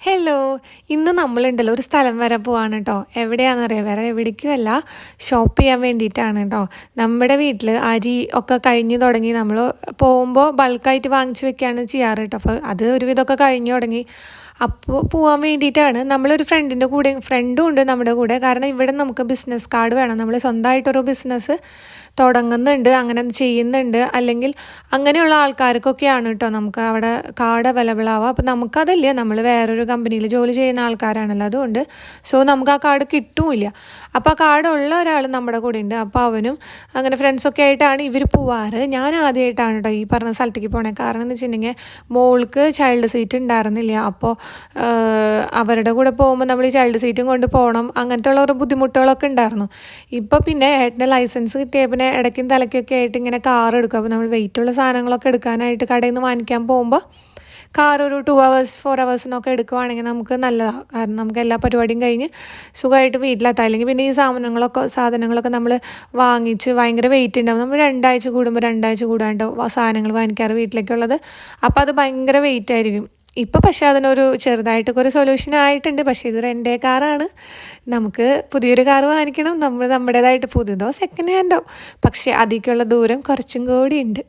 Hello ഇന്ന് നമ്മളുണ്ടല്ലോ ഒരു സ്ഥലം വരെ പോവാണ് കേട്ടോ എവിടെയാണെന്നറിയാം? വേറെ എവിടേക്കുമല്ല. ഷോപ്പ് ചെയ്യാൻ വേണ്ടിയിട്ടാണ് കേട്ടോ നമ്മുടെ വീട്ടിൽ അരി ഒക്കെ കഴിഞ്ഞു തുടങ്ങി നമ്മൾ പോകുമ്പോൾ ബൾക്കായിട്ട് വാങ്ങിച്ചു വെക്കുകയാണ് ചെയ്യാറ് കേട്ടോ അപ്പോൾ അത് ഒരുവിധമൊക്കെ കഴിഞ്ഞു തുടങ്ങി. അപ്പോൾ പോകാൻ വേണ്ടിയിട്ടാണ് നമ്മളൊരു ഫ്രണ്ടിന്റെ കൂടെ ഫ്രണ്ടും ഉണ്ട് നമ്മുടെ കൂടെ. കാരണം ഇവിടെ നമുക്ക് ബിസിനസ് കാർഡ് വേണം. നമ്മൾ സ്വന്തമായിട്ടൊരു ബിസിനസ് തുടങ്ങുന്നുണ്ട് അങ്ങനെ ചെയ്യുന്നുണ്ട്. അല്ലെങ്കിൽ അങ്ങനെയുള്ള ആൾക്കാർക്കൊക്കെയാണ് കേട്ടോ നമുക്ക് അവിടെ കാർഡ് അവൈലബിൾ ആവുക. അപ്പോൾ നമുക്കതല്ല നമ്മൾ വേറൊരു കമ്പനിയിൽ ജോലി ചെയ്യുന്ന ആൾക്കാരാണല്ലോ അതുകൊണ്ട്. സോ നമുക്ക് ആ കാർഡ് കിട്ടുമില്ല അപ്പോൾ ആ കാർഡ് ഉള്ള ഒരാൾ നമ്മുടെ കൂടെ ഉണ്ട്. അപ്പോൾ അവനും അങ്ങനെ ഫ്രണ്ട്സൊക്കെ ആയിട്ടാണ് ഇവർ പോവാറ്. ഞാൻ ആദ്യമായിട്ടാണ് കേട്ടോ ഈ പറഞ്ഞ സ്ഥലത്തേക്ക് പോണേ. കാരണം എന്ന് വെച്ചിട്ടുണ്ടെങ്കിൽ മോൾക്ക് ചൈൽഡ് സീറ്റ് ഉണ്ടായിരുന്നില്ല. അപ്പോൾ അവരുടെ കൂടെ പോകുമ്പോൾ നമ്മൾ ഈ ചൈൽഡ് സീറ്റും കൊണ്ട് പോകണം അങ്ങനത്തെ ഉള്ള ഒരു ബുദ്ധിമുട്ടുകളൊക്കെ ഉണ്ടായിരുന്നു. ഇപ്പോൾ പിന്നെ ഏട്ടന്റെ ലൈസൻസ് കിട്ടിയ പിന്നെ ഇടയ്ക്കും തലയ്ക്കൊക്കെ ആയിട്ട് ഇങ്ങനെ കാർ എടുക്കും. അപ്പോൾ നമ്മൾ വെയിറ്റുള്ള സാധനങ്ങളൊക്കെ എടുക്കാനായിട്ട് കടയിൽ നിന്ന് വാങ്ങിക്കാൻ പോകുമ്പോൾ കാർ ഒരു ടു അവേഴ്സ് ഫോർ അവേഴ്സിനൊക്കെ എടുക്കുവാണെങ്കിൽ നമുക്ക് നല്ലതാണ് കാരണം നമുക്ക് എല്ലാ പരിപാടിയും കഴിഞ്ഞ് സുഖമായിട്ട് വീട്ടിലെത്താം. അല്ലെങ്കിൽ പിന്നെ ഈ സാധനങ്ങളൊക്കെ സാധനങ്ങളൊക്കെ നമ്മൾ വാങ്ങിച്ച് ഭയങ്കര വെയിറ്റ് ഉണ്ടാവും. നമ്മൾ രണ്ടാഴ്ച കൂടുമ്പോൾ രണ്ടാഴ്ച കൂടാണ്ട് സാധനങ്ങൾ വാങ്ങിക്കാറ് വീട്ടിലേക്കുള്ളത്. അപ്പോൾ അത് ഭയങ്കര വെയിറ്റ് ആയിരിക്കും. ഇപ്പോൾ പക്ഷേ അതിനൊരു ചെറുതായിട്ടൊക്കെ ഒരു സൊല്യൂഷൻ ആയിട്ടുണ്ട്. പക്ഷേ ഇത് എന്റെ കാറാണ്. നമുക്ക് പുതിയൊരു കാർ വാങ്ങിക്കണം. നമ്മൾ നമ്മുടേതായിട്ട് പുതിയതോ സെക്കൻഡ് ഹാൻഡോ പക്ഷേ അതിലേക്കുള്ള ദൂരം കുറച്ചും കൂടി ഉണ്ട്.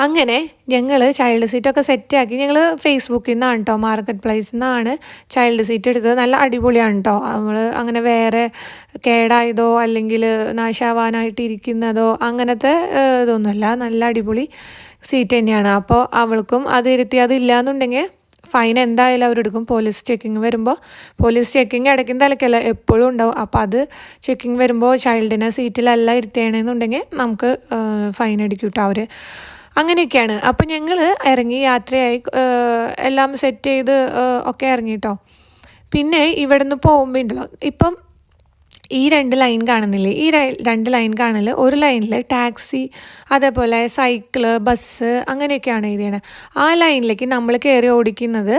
അങ്ങനെ ഞങ്ങൾ ചൈൽഡ് സീറ്റൊക്കെ സെറ്റാക്കി ഞങ്ങൾ ഫേസ്ബുക്കിൽ നിന്നാണ് കേട്ടോ മാർക്കറ്റ് പ്ലേസിൽ നിന്നാണ് ചൈൽഡ് സീറ്റ് എടുത്തത്. നല്ല അടിപൊളിയാണ് കേട്ടോ നമ്മൾ അങ്ങനെ വേറെ കേടായതോ അല്ലെങ്കിൽ നാശാവാനായിട്ട് ഇരിക്കുന്നതോ അങ്ങനത്തെ ഇതൊന്നുമല്ല. നല്ല അടിപൊളി സീറ്റ് തന്നെയാണ്. അപ്പോൾ അവൾക്കും അത് ഇരുത്തി അതില്ല എന്നുണ്ടെങ്കിൽ ഫൈൻ എന്തായാലും അവരെടുക്കും പോലീസ് ചെക്കിങ് വരുമ്പോൾ പോലീസ് ചെക്കിങ് ഇടയ്ക്കും തലക്കല്ല എപ്പോഴും ഉണ്ടാവും. അപ്പോൾ അത് ചെക്കിങ് വരുമ്പോൾ ചൈൽഡിനെ സീറ്റിലല്ല ഇരുത്തേണമെന്നുണ്ടെങ്കിൽ നമുക്ക് ഫൈൻ അടിക്കും കേട്ടോ അവർ അങ്ങനെയൊക്കെയാണ്. അപ്പം ഞങ്ങൾ ഇറങ്ങി യാത്രയായി എല്ലാം സെറ്റ് ചെയ്ത് ഒക്കെ ഇറങ്ങി കേട്ടോ പിന്നെ ഇവിടെ നിന്ന് പോകുമ്പോൾ ഉണ്ടല്ലോ ഇപ്പം ഈ രണ്ട് ലൈൻ കാണുന്നില്ലേ? ഈ രണ്ട് ലൈൻ കാണൽ ഒരു ലൈനിൽ ടാക്സി അതേപോലെ സൈക്കിൾ ബസ് അങ്ങനെയൊക്കെയാണ് എഴുതിയത് ആ ലൈനിലേക്ക് നമ്മൾ കയറി ഓടിക്കുന്നത്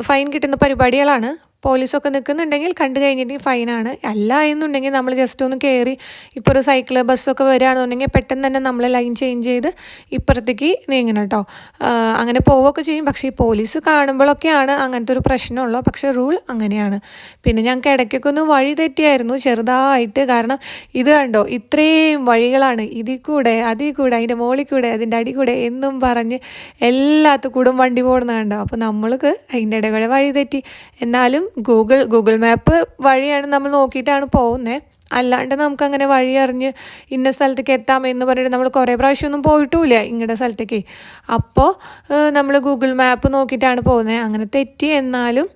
ഫൈൻ കിട്ടുന്ന പരിപാടികളാണ് പോലീസൊക്കെ നിൽക്കുന്നുണ്ടെങ്കിൽ കണ്ടു കഴിഞ്ഞിട്ട് ഫൈനാണ്. അല്ല എന്നുണ്ടെങ്കിൽ നമ്മൾ ജസ്റ്റ് ഒന്ന് കയറി ഇപ്പോൾ ഒരു സൈക്കിൾ ബസ്സൊക്കെ വരികയാണെന്നുണ്ടെങ്കിൽ പെട്ടെന്ന് തന്നെ നമ്മൾ ലൈൻ ചേഞ്ച് ചെയ്ത് ഇപ്പുറത്തേക്ക് നീങ്ങണം കേട്ടോ അങ്ങനെ പോവുകയൊക്കെ ചെയ്യും. പക്ഷേ ഈ പോലീസ് കാണുമ്പോഴൊക്കെയാണ് അങ്ങനത്തെ ഒരു പ്രശ്നമുള്ളൂ. പക്ഷേ റൂൾ അങ്ങനെയാണ്. പിന്നെ ഞങ്ങൾക്ക് ഇടയ്ക്കൊക്കെ ഒന്ന് വഴി തെറ്റിയായിരുന്നു ചെറുതായിട്ട്. കാരണം ഇത് കണ്ടോ ഇത്രയും വഴികളാണ്. ഇതിൽ കൂടെ അതിൽ കൂടെ അതിന്റെ മുകളിൽ കൂടെ അതിന്റെ അടി കൂടെ എന്നും പറഞ്ഞ് എല്ലാത്തു കൂടും വണ്ടി പോകുന്നത് കണ്ടോ അപ്പോൾ നമ്മൾക്ക് അതിന്റെ ഇടയിൽ വഴി തെറ്റി. എന്നാലും ഗൂഗിൾ ഗൂഗിൾ മാപ്പ് വഴിയാണ് നമ്മൾ നോക്കിയിട്ടാണ് പോകുന്നത് അല്ലാണ്ട് നമുക്ക് അങ്ങനെ വഴി അറിഞ്ഞ് ഇന്ന സ്ഥലത്തേക്ക് എത്താം എന്ന് പറഞ്ഞിട്ട് നമ്മൾ കുറേ പ്രാവശ്യമൊന്നും പോയിട്ടുമില്ല ഇങ്ങടെ സ്ഥലത്തേക്ക്. അപ്പോൾ നമ്മൾ ഗൂഗിൾ മാപ്പ് നോക്കിയിട്ടാണ് പോകുന്നത് അങ്ങനെ തെറ്റി എന്നാലും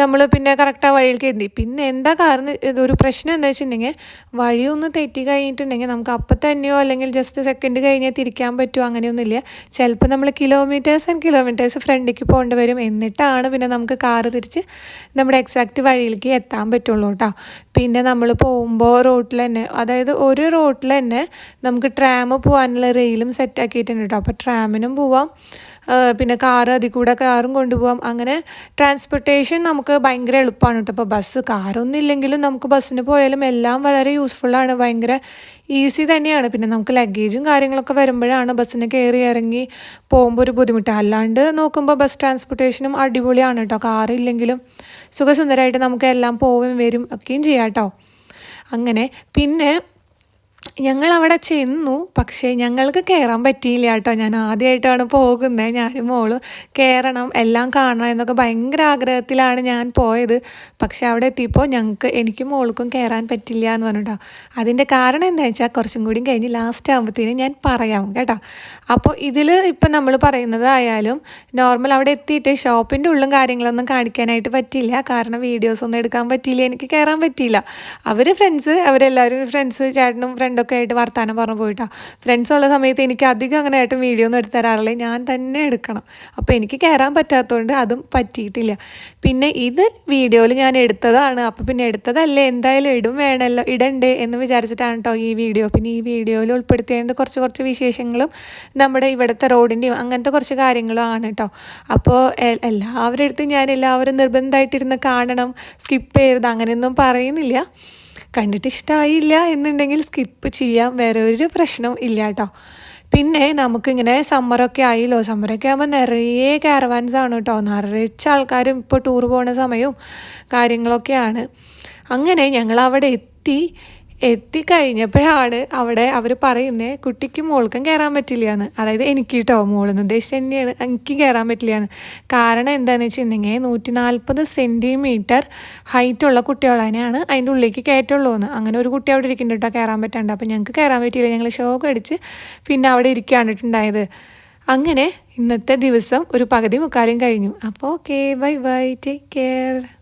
നമ്മൾ പിന്നെ കറക്റ്റ് ആ വഴിയിലേക്ക് എത്തി. പിന്നെ എന്താ കാരണം ഇതൊരു പ്രശ്നം എന്താ വെച്ചിട്ടുണ്ടെങ്കിൽ വഴിയൊന്ന് തെറ്റി കഴിഞ്ഞിട്ടുണ്ടെങ്കിൽ നമുക്ക് അപ്പം തന്നെയോ അല്ലെങ്കിൽ ജസ്റ്റ് സെക്കൻഡ് കഴിഞ്ഞേ തിരിക്കാൻ പറ്റുമോ അങ്ങനെയൊന്നുമില്ല. ചിലപ്പോൾ നമ്മൾ കിലോമീറ്റേഴ്സ് ആൻഡ് കിലോമീറ്റേഴ്സ് ഫ്രണ്ടിലേക്ക് പോകേണ്ടി വരും. എന്നിട്ടാണ് പിന്നെ നമുക്ക് കാറ് തിരിച്ച് നമ്മുടെ എക്സാക്റ്റ് വഴിയിലേക്ക് എത്താൻ പറ്റുള്ളൂ കേട്ടോ പിന്നെ നമ്മൾ പോകുമ്പോൾ റോട്ടിൽ തന്നെ അതായത് ഒരു റോട്ടിൽ തന്നെ നമുക്ക് ട്രാം പോകാനുള്ള റെയിലും സെറ്റാക്കിയിട്ടുണ്ട് കേട്ടോ അപ്പോൾ ട്രാമിനും പോവാം. പിന്നെ കാർ അതിൽ കൂടെ കാറും കൊണ്ടുപോകാം അങ്ങനെ ട്രാൻസ്പോർട്ടേഷൻ നമുക്ക് ഭയങ്കര എളുപ്പമാണ് കേട്ടോ. ഇപ്പോൾ ബസ് കാറൊന്നും ഇല്ലെങ്കിലും നമുക്ക് ബസ്സിന് പോയാലും എല്ലാം വളരെ യൂസ്ഫുള്ളാണ് ഭയങ്കര ഈസി തന്നെയാണ്. പിന്നെ നമുക്ക് ലഗേജും കാര്യങ്ങളൊക്കെ വരുമ്പോഴാണ് ബസ്സിന് കയറി ഇറങ്ങി പോകുമ്പോൾ ഒരു ബുദ്ധിമുട്ട്. അല്ലാണ്ട് നോക്കുമ്പോൾ ബസ് ട്രാൻസ്പോർട്ടേഷനും അടിപൊളിയാണ് കേട്ടോ. കാറില്ലെങ്കിലും സുഖസുന്ദരമായിട്ട് നമുക്ക് എല്ലാം പോവുകയും വരും ഒക്കെയും ചെയ്യാം കേട്ടോ. അങ്ങനെ പിന്നെ ഞങ്ങൾ അവിടെ ചെന്നു. പക്ഷേ ഞങ്ങൾക്ക് കയറാൻ പറ്റിയില്ല കേട്ടോ. ഞാൻ ആദ്യമായിട്ടാണ് പോകുന്നത് ഞാനും മോളും കയറണം എല്ലാം കാണണം എന്നൊക്കെ ഭയങ്കര ആഗ്രഹത്തിലാണ് ഞാൻ പോയത്. പക്ഷേ അവിടെ എത്തിയപ്പോൾ ഞങ്ങൾക്ക് എനിക്കും മോൾക്കും കയറാൻ പറ്റില്ല എന്ന് പറഞ്ഞിട്ടോ. അതിന്റെ കാരണം എന്താ വെച്ചാൽ കുറച്ചും കൂടി കഴിഞ്ഞ് ലാസ്റ്റ് ആകുമ്പോഴത്തേനും ഞാൻ പറയാം കേട്ടോ. അപ്പോൾ ഇതിൽ ഇപ്പം നമ്മൾ പറയുന്നതായാലും നോർമൽ അവിടെ എത്തിയിട്ട് ഷോപ്പിന്റെ ഉള്ളും കാര്യങ്ങളൊന്നും കാണിക്കാനായിട്ട് പറ്റില്ല കാരണം വീഡിയോസ് ഒന്നും എടുക്കാൻ പറ്റിയില്ല എനിക്ക് കയറാൻ പറ്റിയില്ല. അവർ ഫ്രണ്ട്സ് അവരെല്ലാവരും ഫ്രണ്ട്സ് ചേട്ടനും ഫ്രണ്ടും ഒക്കെ ആയിട്ട് വർത്താനം പറഞ്ഞു പോയിട്ടാണ് ഫ്രണ്ട്സ് ഉള്ള സമയത്ത് എനിക്ക് അധികം അങ്ങനെ ആയിട്ട് വീഡിയോ ഒന്നും എടുത്തു തരാറില്ല. ഞാൻ തന്നെ എടുക്കണം. അപ്പോൾ എനിക്ക് കയറാൻ പറ്റാത്തതുകൊണ്ട് അതും പറ്റിയിട്ടില്ല. പിന്നെ ഇത് വീഡിയോയിൽ ഞാൻ എടുത്തതാണ്. അപ്പോൾ പിന്നെ എടുത്തതല്ലേ? എന്തായാലും ഇടും വേണമല്ലോ ഇടണ്ടേ എന്ന് വിചാരിച്ചിട്ടാണ് കേട്ടോ ഈ വീഡിയോ പിന്നെ ഈ വീഡിയോയിൽ ഉൾപ്പെടുത്തിയത് കുറച്ച് കുറച്ച് വിശേഷങ്ങളും നമ്മുടെ ഇവിടുത്തെ റോഡിന്റെയും അങ്ങനത്തെ കുറച്ച് കാര്യങ്ങളും ആണ് കേട്ടോ അപ്പോൾ എല്ലാവരുടെ അടുത്തും ഞാൻ എല്ലാവരും നിർബന്ധമായിട്ടിരുന്ന് കാണണം സ്കിപ്പ് ചെയ്യരുത് അങ്ങനെയൊന്നും പറയുന്നില്ല. കണ്ടിട്ട് ഇഷ്ടമായില്ല എന്നുണ്ടെങ്കിൽ സ്കിപ്പ് ചെയ്യാം. വേറെ ഒരു പ്രശ്നവും ഇല്ല കേട്ടോ പിന്നെ നമുക്കിങ്ങനെ സമ്മറൊക്കെ ആയില്ലോ. സമ്മറൊക്കെ ആകുമ്പോൾ നിറയെ കാരവാൻസ് ആണ് കേട്ടോ നിറച്ച ആൾക്കാരും ഇപ്പോൾ ടൂർ പോകുന്ന സമയവും കാര്യങ്ങളൊക്കെയാണ്. അങ്ങനെ ഞങ്ങൾ അവിടെ എത്തി. എത്തിക്കഴിഞ്ഞപ്പോഴാണ് അവിടെ അവർ പറയുന്നത് കുട്ടിക്ക് മോൾക്കും കയറാൻ പറ്റില്ല എന്ന് അതായത് എനിക്ക് കേട്ടോ മോളെന്ന് ഉദ്ദേശിച്ച് തന്നെയാണ്. എനിക്ക് കയറാൻ പറ്റില്ല എന്ന് കാരണം എന്താണെന്ന് വെച്ചിട്ടുണ്ടെങ്കിൽ നൂറ്റി നാൽപ്പത് സെന്റിമീറ്റർ ഹൈറ്റുള്ള കുട്ടികളാണ് അതിന്റെ ഉള്ളിലേക്ക് കയറ്റുള്ളൂ എന്ന് അങ്ങനെ ഒരു കുട്ടി അവിടെ ഇരിക്കുന്നുണ്ട് കേട്ടോ കയറാൻ പറ്റാണ്ട്. അപ്പോൾ ഞങ്ങൾക്ക് കയറാൻ പറ്റിയില്ല. ഞങ്ങൾ ഷോക്ക് അടിച്ച് പിന്നെ അവിടെ ഇരിക്കാണ്ടിട്ടുണ്ടായത് അങ്ങനെ ഇന്നത്തെ ദിവസം ഒരു പകുതി മുക്കാലും കഴിഞ്ഞു. അപ്പോൾ okay bye bye take care